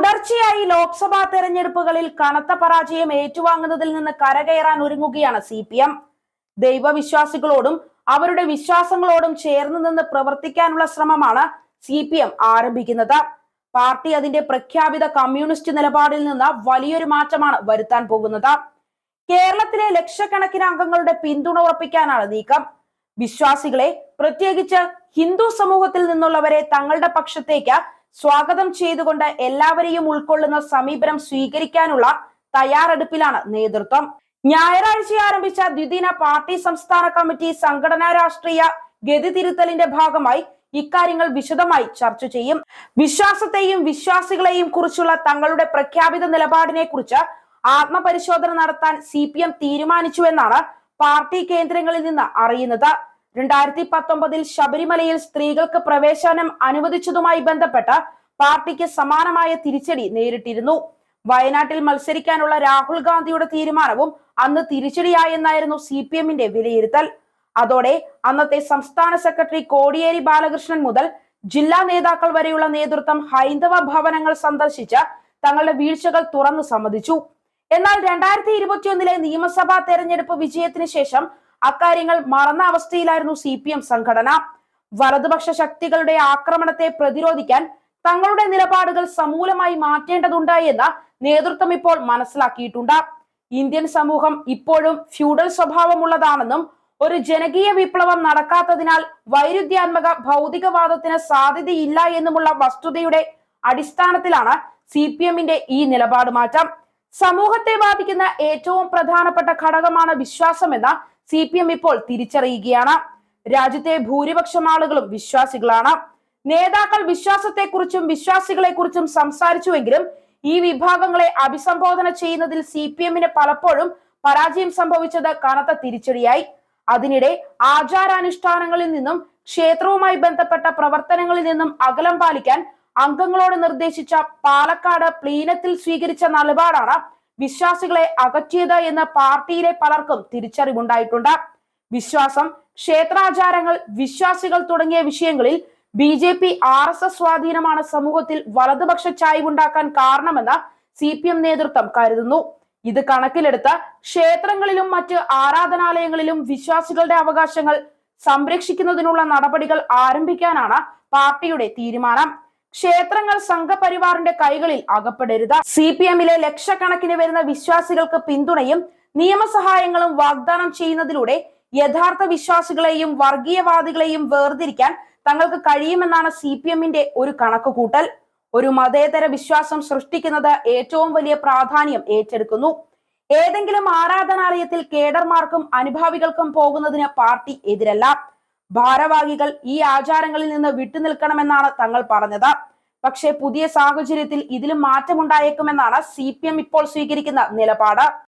തുടർച്ചയായി ലോക്സഭാ തെരഞ്ഞെടുപ്പുകളിൽ കനത്ത പരാജയം ഏറ്റുവാങ്ങുന്നതിൽ നിന്ന് കരകയറാൻ ഒരുങ്ങുകയാണ് സി പി എം. ദൈവവിശ്വാസികളോടും അവരുടെ വിശ്വാസങ്ങളോടും ചേർന്ന് നിന്ന് പ്രവർത്തിക്കാനുള്ള ശ്രമമാണ് സി പി എം ആരംഭിക്കുന്നത്. പാർട്ടി അതിന്റെ പ്രഖ്യാപിത കമ്മ്യൂണിസ്റ്റ് നിലപാടിൽ നിന്ന് വലിയൊരു മാറ്റമാണ് വരുത്താൻ പോകുന്നത്. കേരളത്തിലെ ലക്ഷക്കണക്കിന് അംഗങ്ങളുടെ പിന്തുണ ഉറപ്പിക്കാനാണ് നീക്കം. വിശ്വാസികളെ പ്രത്യേകിച്ച് ഹിന്ദു സമൂഹത്തിൽ നിന്നുള്ളവരെ തങ്ങളുടെ പക്ഷത്തേക്ക് സ്വാഗതം ചെയ്തുകൊണ്ട് എല്ലാവരെയും ഉൾക്കൊള്ളുന്ന സമീപനം സ്വീകരിക്കാനുള്ള തയ്യാറെടുപ്പിലാണ് നേതൃത്വം. ഞായറാഴ്ച ആരംഭിച്ച ദ്വിദിന പാർട്ടി സംസ്ഥാന കമ്മിറ്റി സംഘടനാ രാഷ്ട്രീയ ഗതി തിരുത്തലിന്റെ ഭാഗമായി ഇക്കാര്യങ്ങൾ വിശദമായി ചർച്ച ചെയ്യും. വിശ്വാസത്തെയും വിശ്വാസികളെയും കുറിച്ചുള്ള തങ്ങളുടെ പ്രഖ്യാപിത നിലപാടിനെ കുറിച്ച് ആത്മപരിശോധന നടത്താൻ സി പി എം തീരുമാനിച്ചുവെന്നാണ് പാർട്ടി കേന്ദ്രങ്ങളിൽ നിന്ന് അറിയുന്നത്. രണ്ടായിരത്തി പത്തൊമ്പതിൽ ശബരിമലയിൽ സ്ത്രീകൾക്ക് പ്രവേശനം അനുവദിച്ചതുമായി ബന്ധപ്പെട്ട പാർട്ടിക്ക് സമാനമായ തിരിച്ചടി നേരിട്ടിരുന്നു. വയനാട്ടിൽ മത്സരിക്കാനുള്ള രാഹുൽ ഗാന്ധിയുടെ തീരുമാനവും അന്ന് തിരിച്ചടിയായെന്നായിരുന്നു സി പി എമ്മിന്റെ വിലയിരുത്തൽ. അതോടെ അന്നത്തെ സംസ്ഥാന സെക്രട്ടറി കോടിയേരി ബാലകൃഷ്ണൻ മുതൽ ജില്ലാ നേതാക്കൾ വരെയുള്ള നേതൃത്വം ഹൈന്ദവ ഭവനങ്ങൾ സന്ദർശിച്ച് തങ്ങളുടെ വീഴ്ചകൾ തുറന്നു സമ്മതിച്ചു. എന്നാൽ രണ്ടായിരത്തി ഇരുപത്തിയൊന്നിലെ നിയമസഭാ തെരഞ്ഞെടുപ്പ് വിജയത്തിന് ശേഷം അക്കാര്യങ്ങൾ മറന്ന അവസ്ഥയിലായിരുന്നു സി പി എം സംഘടന. വലതുപക്ഷ ശക്തികളുടെ ആക്രമണത്തെ പ്രതിരോധിക്കാൻ തങ്ങളുടെ നിലപാടുകൾ സമൂലമായി മാറ്റേണ്ടതുണ്ട് എന്ന് നേതൃത്വം ഇപ്പോൾ മനസ്സിലാക്കിയിട്ടുണ്ട്. ഇന്ത്യൻ സമൂഹം ഇപ്പോഴും ഫ്യൂഡൽ സ്വഭാവമുള്ളതാണെന്നും ഒരു ജനകീയ വിപ്ലവം നടക്കാത്തതിനാൽ വൈരുദ്ധ്യാത്മക ഭൗതികവാദത്തിന് സാധ്യതയില്ല എന്നുമുള്ള വസ്തുതയുടെ അടിസ്ഥാനത്തിലാണ് സി പി എമ്മിന്റെ ഈ നിലപാട് മാറ്റം. സമൂഹത്തെ ബാധിക്കുന്ന ഏറ്റവും പ്രധാനപ്പെട്ട ഘടകമാണ് വിശ്വാസമെന്ന് സി പി എം ഇപ്പോൾ തിരിച്ചറിയുകയാണ്. രാജ്യത്തെ ഭൂരിപക്ഷം ആളുകളും വിശ്വാസികളാണ്. നേതാക്കൾ വിശ്വാസത്തെക്കുറിച്ചും വിശ്വാസികളെക്കുറിച്ചും സംസാരിച്ചുവെങ്കിലും ഈ വിഭാഗങ്ങളെ അഭിസംബോധന ചെയ്യുന്നതിൽ സി പി എമ്മിന് പലപ്പോഴും പരാജയം സംഭവിച്ചത് കനത്ത തിരിച്ചടിയായി. അതിനിടെ ആചാരാനുഷ്ഠാനങ്ങളിൽ നിന്നും ക്ഷേത്രവുമായി ബന്ധപ്പെട്ട പ്രവർത്തനങ്ങളിൽ നിന്നും അകലം പാലിക്കാൻ അംഗങ്ങളോട് നിർദ്ദേശിച്ച പാലക്കാട് പ്ലീനത്തിൽ സ്വീകരിച്ച നിലപാടാണ് വിശ്വാസികളെ അകറ്റിയത് എന്ന് പാർട്ടിയിലെ പലർക്കും തിരിച്ചറിവുണ്ടായിട്ടുണ്ട്. വിശ്വാസം ക്ഷേത്രാചാരങ്ങൾ വിശ്വാസികൾ തുടങ്ങിയ വിഷയങ്ങളിൽ B J P R S S സ്വാധീനമാണ് സമൂഹത്തിൽ വലതുപക്ഷ ചായ്വുണ്ടാക്കാൻ കാരണമെന്ന് സി പി എം നേതൃത്വം കരുതുന്നു. ഇത് കണക്കിലെടുത്ത് ക്ഷേത്രങ്ങളിലും മറ്റ് ആരാധനാലയങ്ങളിലും വിശ്വാസികളുടെ അവകാശങ്ങൾ സംരക്ഷിക്കുന്നതിനുള്ള നടപടികൾ ആരംഭിക്കാനാണ് പാർട്ടിയുടെ തീരുമാനം. ക്ഷേത്രങ്ങൾ സംഘപരിവാറിന്റെ കൈകളിൽ അകപ്പെടരുത്. സി പി എമ്മിലെ ലക്ഷക്കണക്കിന് വരുന്ന വിശ്വാസികൾക്ക് പിന്തുണയും നിയമസഹായങ്ങളും വാഗ്ദാനം ചെയ്യുന്നതിലൂടെ യഥാർത്ഥ വിശ്വാസികളെയും വർഗീയവാദികളെയും വേർതിരിക്കാൻ തങ്ങൾക്ക് കഴിയുമെന്നാണ് സി പി എമ്മിന്റെ ഒരു കണക്കുകൂട്ടൽ. ഒരു മതേതര വിശ്വാസം സൃഷ്ടിക്കുന്നത് ഏറ്റവും വലിയ പ്രാധാന്യം ഏറ്റെടുക്കുന്നു. ഏതെങ്കിലും ആരാധനാലയത്തിൽ കേഡർമാർക്കും അനുഭാവികൾക്കും പോകുന്നതിന് പാർട്ടി എതിരല്ല. ഭാരവാഹികൾ ഈ ആചാരങ്ങളിൽ നിന്ന് വിട്ടുനിൽക്കണമെന്നാണ് തങ്ങൾ പറഞ്ഞത്. പക്ഷേ പുതിയ സാഹചര്യത്തിൽ ഇതിലും മാറ്റമുണ്ടായേക്കുമെന്നാണ് സി ഇപ്പോൾ സ്വീകരിക്കുന്ന നിലപാട്.